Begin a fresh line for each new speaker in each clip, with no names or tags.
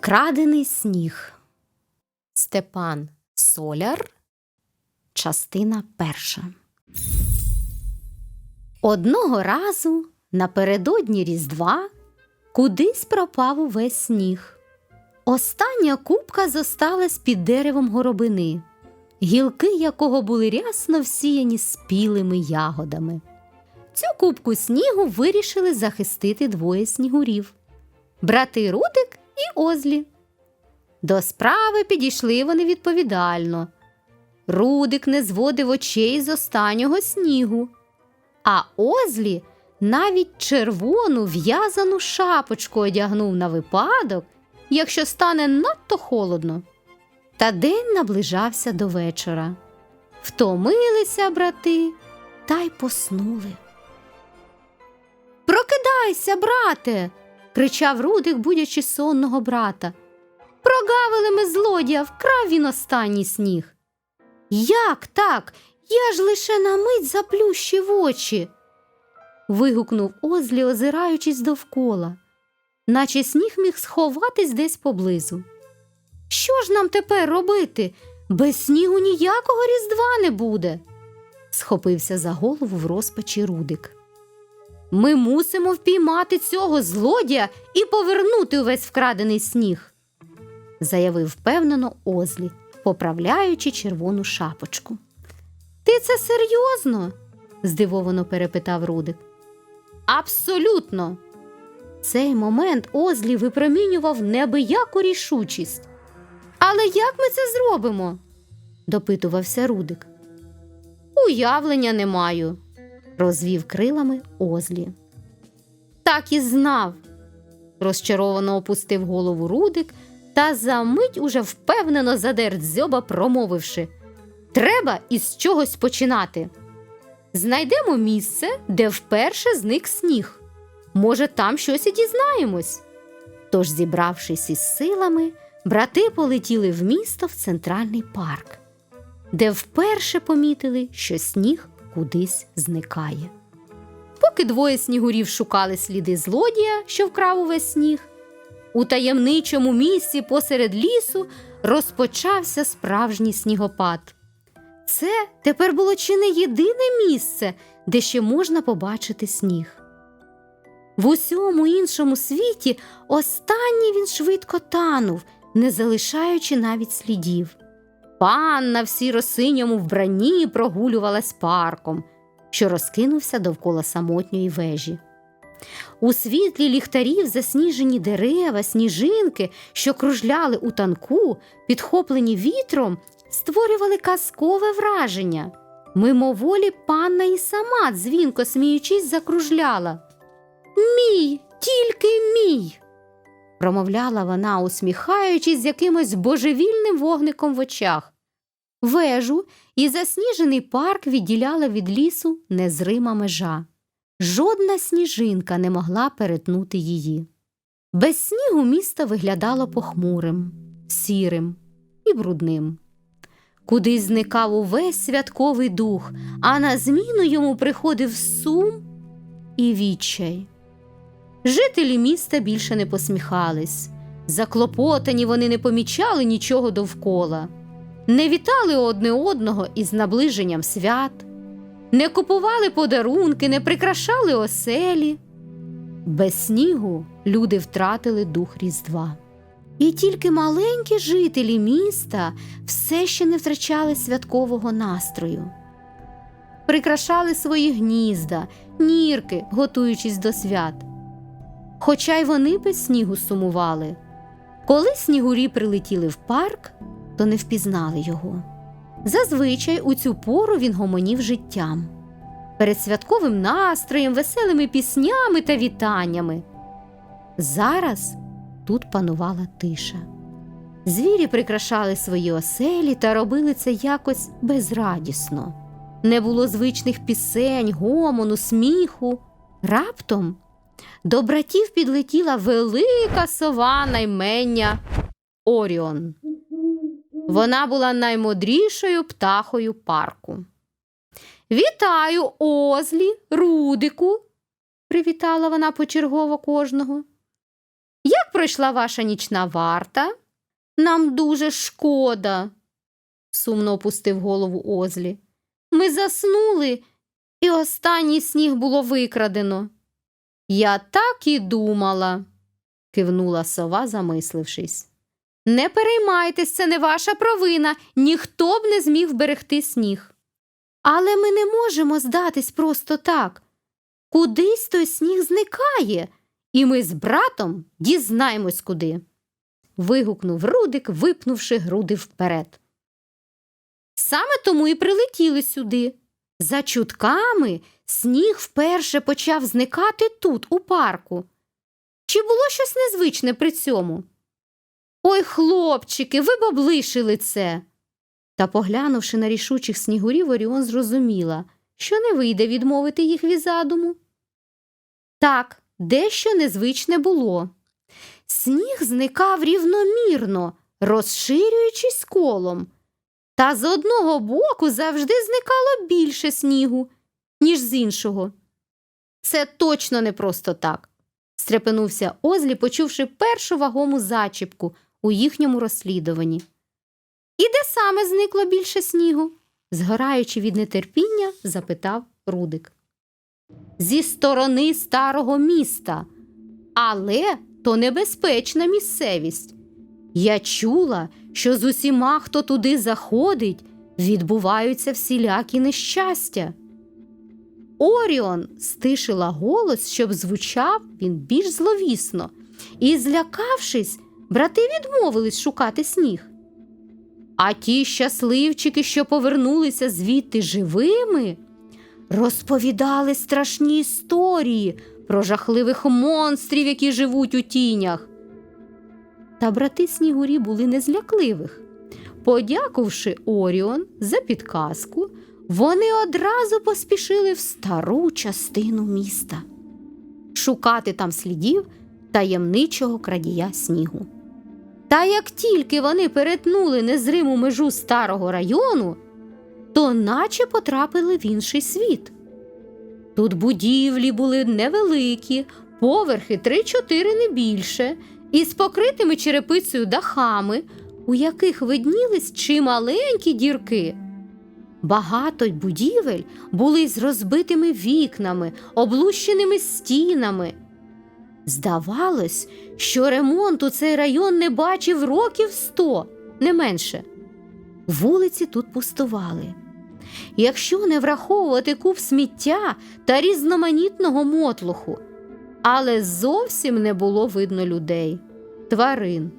Вкрадений сніг. Степан Соляр. Частина перша. Одного разу напередодні Різдва кудись пропав увесь сніг. Остання купка зосталась під деревом горобини, гілки якого були рясно всіяні спілими ягодами. Цю купку снігу вирішили захистити двоє снігурів брати Рудик Озлі. До справи підійшли вони відповідально. Рудик не зводив очей з останнього снігу, а Озлі навіть червону в'язану шапочку одягнув на випадок, якщо стане надто холодно. Та день наближався до вечора. Втомилися брати та й поснули. Прокидайся, брате. Кричав Рудик, будячи сонного брата. Прогавили ми злодія, вкрав він останній сніг. Як так? Я ж лише на мить заплющив очі. вигукнув Озлі, озираючись довкола, наче сніг міг сховатись десь поблизу. Що ж нам тепер робити? Без снігу ніякого різдва не буде. схопився за голову в розпачі Рудик. Ми мусимо впіймати цього злодія і повернути увесь вкрадений сніг, заявив впевнено Озлі, поправляючи червону шапочку. Ти це серйозно? здивовано перепитав Рудик. Абсолютно. Цей момент Озлі випромінював небияку рішучість. Але як ми це зробимо? допитувався Рудик. Уявлення не маю, розвів крилами Озлі. Так і знав. розчаровано опустив голову Рудик та за мить уже впевнено задер дзьоба, промовивши Треба із чогось починати. Знайдемо місце, де вперше зник сніг. Може, там щось і дізнаємось. Тож, зібравшись із силами, брати полетіли в місто в центральний парк, де вперше помітили, що сніг кудись зникає. Поки двоє снігурів шукали сліди злодія, що вкрав увесь сніг, у таємничому місці посеред лісу розпочався справжній снігопад. Це тепер було чи не єдине місце, де ще можна побачити сніг. В усьому іншому світі останній він швидко танув, не залишаючи навіть слідів. Панна в сіро-синьому вбранні прогулювалась парком, що розкинувся довкола самотньої вежі. У світлі ліхтарів засніжені дерева, сніжинки, що кружляли у танку, підхоплені вітром, створювали казкове враження. Мимоволі панна і сама, дзвінко сміючись, закружляла. Мій, тільки мій. Промовляла вона, усміхаючись з якимось божевільним вогником в очах. Вежу і засніжений парк відділяла від лісу незрима межа. Жодна сніжинка не могла перетнути її. Без снігу місто виглядало похмурим, сірим і брудним. Кудись зникав увесь святковий дух, а на зміну йому приходив сум і відчай. Жителі міста більше не посміхались. Заклопотані вони не помічали нічого довкола, не вітали одне одного із наближенням свят, не купували подарунки, не прикрашали оселі. Без снігу люди втратили дух Різдва. І тільки маленькі жителі міста все ще не втрачали святкового настрою. Прикрашали свої гнізда, нірки, готуючись до свят. Хоча й вони без снігу сумували. Коли снігурі прилетіли в парк, то не впізнали його. Зазвичай у цю пору він гомонів життям, перед святковим настроєм, веселими піснями та вітаннями. Зараз тут панувала тиша. Звірі прикрашали свої оселі та робили це якось безрадісно. Не було звичних пісень, гомону, сміху. Раптом до братів підлетіла велика сова наймення Оріон. Вона була наймудрішою птахою парку. Вітаю, Озлі, Рудику, привітала вона почергово кожного. Як пройшла ваша нічна варта? Нам дуже шкода, сумно опустив голову Озлі. Ми заснули, і останній сніг було викрадено. Я так і думала, кивнула сова, замислившись. Не переймайтесь, це не ваша провина, ніхто б не зміг вберегти сніг. Але ми не можемо здатись просто так. Кудись той сніг зникає, і ми з братом дізнаємось куди. вигукнув Рудик, випнувши груди вперед. Саме тому і прилетіли сюди. За чутками сніг вперше почав зникати тут, у парку. Чи було щось незвичне при цьому? Ой, хлопчики, ви б облишили це. Та, поглянувши на рішучих снігурів, Оріон зрозуміла, що не вийде відмовити їх від задуму. Так, дещо незвичне було. Сніг зникав рівномірно, розширюючись колом. Та з одного боку завжди зникало більше снігу, ніж з іншого. Це точно не просто так, стрепенувся Озлі, почувши першу вагому зачіпку у їхньому розслідуванні. І де саме зникло більше снігу? згораючи від нетерпіння, запитав Рудик. Зі сторони старого міста, але то небезпечна місцевість. Я чула, що з усіма, хто туди заходить, відбуваються всілякі нещастя. Оріон стишила голос, щоб звучав він більш зловісно, і, злякавшись, брати відмовились шукати сніг. А ті щасливчики, що повернулися звідти живими, розповідали страшні історії про жахливих монстрів, які живуть у тінях. Та брати снігурі були незлякливих. Подякувавши Оріон за підказку, вони одразу поспішили в стару частину міста шукати там слідів таємничого крадія снігу. Та як тільки вони перетнули незриму межу старого району, то наче потрапили в інший світ. Тут будівлі були невеликі, поверхи 3-4 не більше, із покритими черепицею дахами, у яких виднілись чималенькі дірки. Багато будівель були з розбитими вікнами, облущеними стінами. Здавалось, що ремонту цей район не бачив років сто, не менше. Вулиці тут пустували. Якщо не враховувати куб сміття та різноманітного мотлуху, але зовсім не було видно людей, тварин.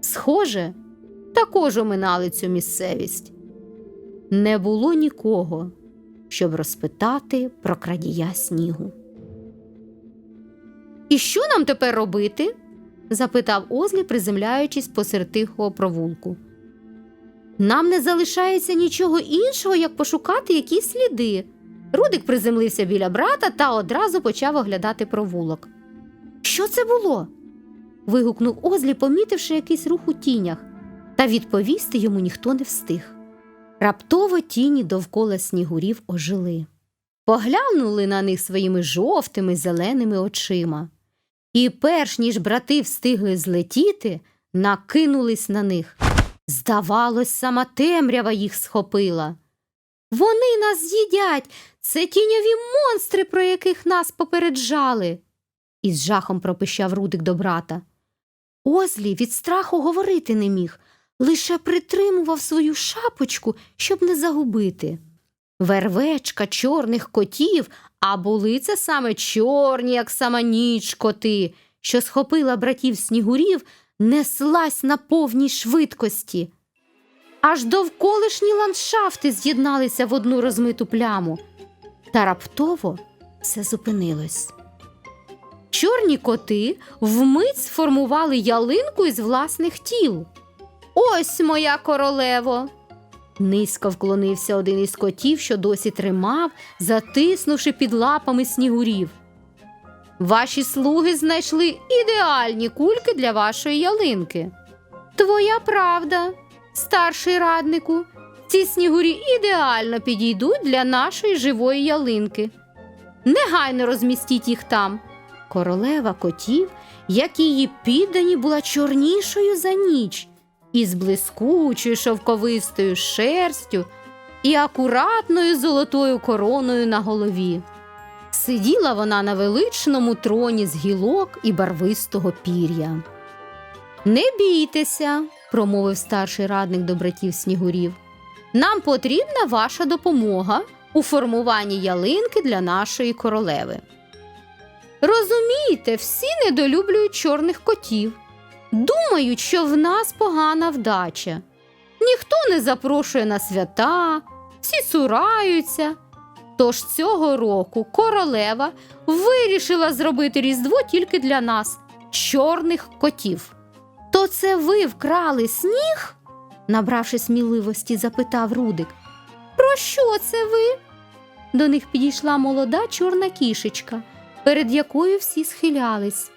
Схоже, також оминали цю місцевість. Не було нікого, щоб розпитати про крадія снігу. І що нам тепер робити? запитав Озлі, приземляючись посеред тихого провулку. Нам не залишається нічого іншого, як пошукати якісь сліди. Рудик приземлився біля брата та одразу почав оглядати провулок. Що це було? вигукнув Озлі, помітивши якийсь рух у тінях, та відповісти йому ніхто не встиг. Раптово тіні довкола снігурів ожили, поглянули на них своїми жовтими зеленими очима. І перш ніж брати встигли злетіти, накинулись на них. Здавалось, сама темрява їх схопила. Вони нас з'їдять, це тіньові монстри, про яких нас попереджали, із жахом пропищав Рудик до брата. Озлі від страху говорити не міг, лише притримував свою шапочку, щоб не загубити. Вервечка чорних котів, а були це саме чорні, як сама ніч коти, що схопила братів снігурів, неслась на повній швидкості. Аж довколишні ландшафти з'єдналися в одну розмиту пляму, та раптово все зупинилось. Чорні коти вмить сформували ялинку із власних тіл. Ось моя королево. Низько вклонився один із котів, що досі тримав, затиснувши під лапами снігурів. Ваші слуги знайшли ідеальні кульки для вашої ялинки. Твоя правда, старший раднику, ці снігурі ідеально підійдуть для нашої живої ялинки. Негайно розмістіть їх там. Королева котів, як її піддані, була чорнішою за ніч, із блискучою шовковистою шерстю і акуратною золотою короною на голові. Сиділа вона на величному троні з гілок і барвистого пір'я. Не бійтеся, промовив старший радник до братів снігурів. Нам потрібна ваша допомога у формуванні ялинки для нашої королеви. Розумієте, всі недолюблюють чорних котів. Думають, що в нас погана вдача. Ніхто не запрошує на свята, всі цураються. Тож цього року королева вирішила зробити Різдво тільки для нас, чорних котів. То це ви вкрали сніг? Набравши сміливості, запитав Рудик. Про що це ви? До них підійшла молода чорна кішечка, перед якою всі схилялись,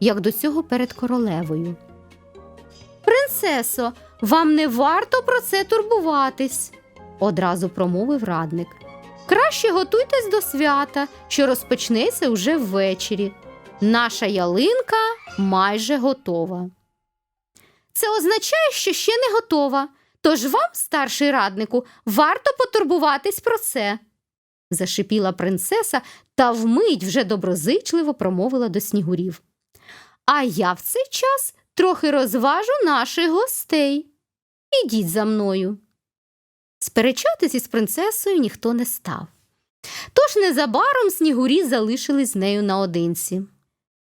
як до цього перед королевою. Принцесо, вам не варто про це турбуватись, одразу промовив радник. Краще готуйтесь до свята, що розпочнеться уже ввечері. Наша ялинка майже готова. Це означає, що ще не готова. Тож вам, старший раднику, варто потурбуватись про це. зашипіла принцеса та вмить вже доброзичливо промовила до снігурів. А я в цей час трохи розважу наших гостей. Ідіть за мною. Сперечатись із принцесою ніхто не став. Тож незабаром снігурі залишились з нею наодинці.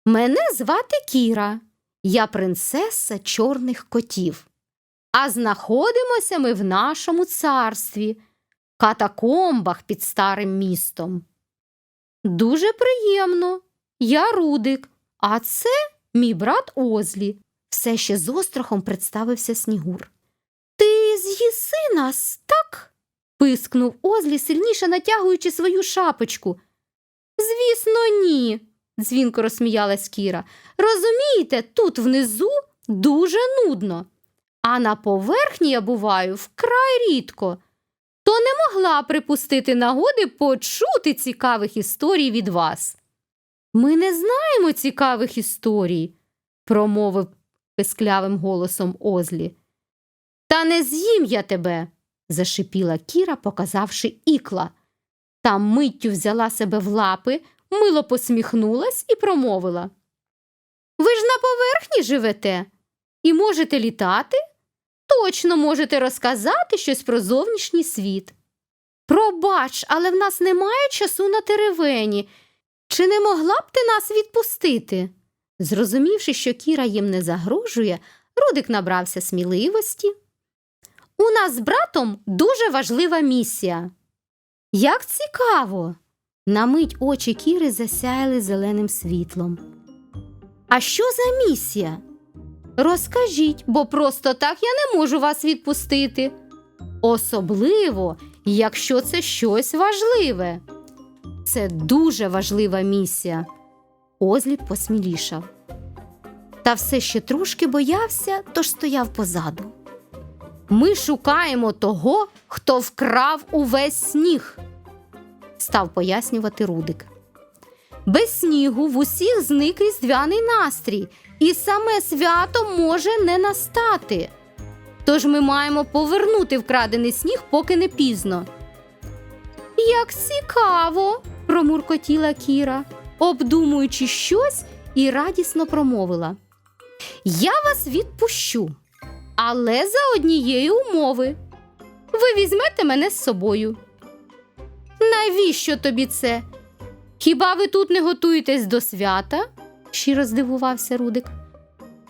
Мене звати Кіра, я принцеса чорних котів. А знаходимося ми в нашому царстві, катакомбах під старим містом. Дуже приємно. Я Рудик, а це мій брат Озлі. Все ще з острахом представився Снігур. Ти з'їси нас, так? пискнув Озлі, сильніше натягуючи свою шапочку. Звісно, ні, дзвінко розсміялась Кіра. Розумієте, тут внизу дуже нудно, а на поверхні я буваю вкрай рідко. То не могла припустити нагоди почути цікавих історій від вас. Ми не знаємо цікавих історій, промовив писклявим голосом Озлі. Та не з'їм я тебе, зашипіла Кіра, показавши ікла. Та миттю взяла себе в лапи, мило посміхнулась і промовила. Ви ж на поверхні живете і можете літати? Точно можете розказати щось про зовнішній світ. Пробач, але в нас немає часу на теревені. Чи не могла б ти нас відпустити? Зрозумівши, що Кіра їм не загрожує, Рудик набрався сміливості. У нас з братом дуже важлива місія. Як цікаво! На мить очі Кіри засяяли зеленим світлом. А що за місія? Розкажіть, бо просто так я не можу вас відпустити. Особливо, якщо це щось важливе. Це дуже важлива місія. Озліп посмілішав. Та все ще трошки боявся, тож стояв позаду. Ми шукаємо того, хто вкрав увесь сніг, став пояснювати Рудик. Без снігу в усіх зник різдвяний настрій, і саме свято може не настати. Тож ми маємо повернути вкрадений сніг, поки не пізно. Як цікаво, промуркотіла Кіра, обдумуючи щось і радісно промовила. Я вас відпущу, але за однієї умови. Ви візьмете мене з собою. Навіщо тобі це? Хіба ви тут не готуєтесь до свята? щиро здивувався Рудик.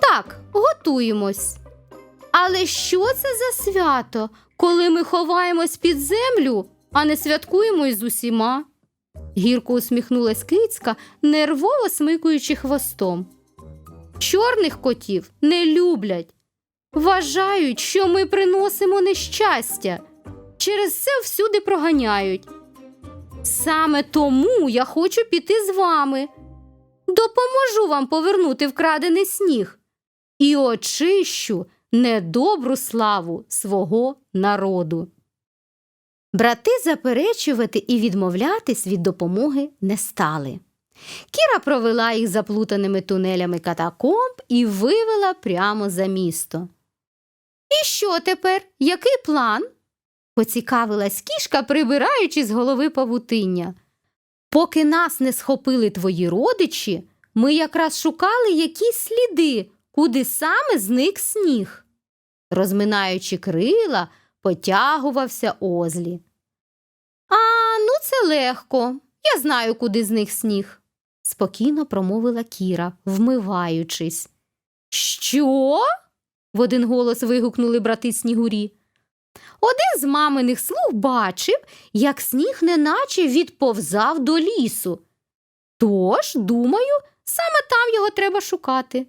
Так, готуємось. Але що це за свято, коли ми ховаємось під землю, а не святкуємо із усіма? Гірко усміхнулась кицька, нервово смикуючи хвостом. Чорних котів не люблять. Вважають, що ми приносимо нещастя. Через це всюди проганяють. Саме тому я хочу піти з вами. Допоможу вам повернути вкрадений сніг і очищу недобру славу свого народу. Брати заперечувати і відмовлятись від допомоги не стали. Кіра провела їх заплутаними тунелями катакомб і вивела прямо за місто. І що тепер? Який план? Поцікавилась кішка, прибираючи з голови павутиння. Поки нас не схопили твої родичі, ми якраз шукали якісь сліди, куди саме зник сніг. Розминаючи крила, потягувався Озлі. А, ну це легко. Я знаю, куди зник сніг, спокійно промовила Кіра, вмиваючись. Що? в один голос вигукнули брати снігурі. Один з маминих слуг бачив, як сніг неначе відповзав до лісу. Тож, думаю, саме там його треба шукати.